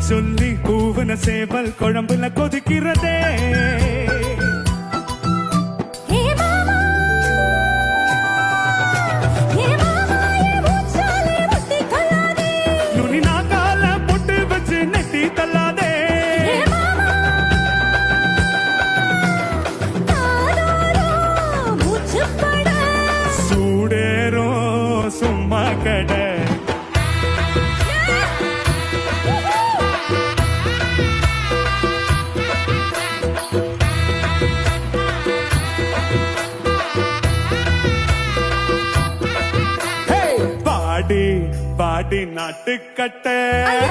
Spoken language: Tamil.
சொல்லி பூவன சேவல் குழம்புல கொதிக்கிறதே. ஹே மாமா! பாடி பாடி நாட்டுக்கட்ட. ஐயா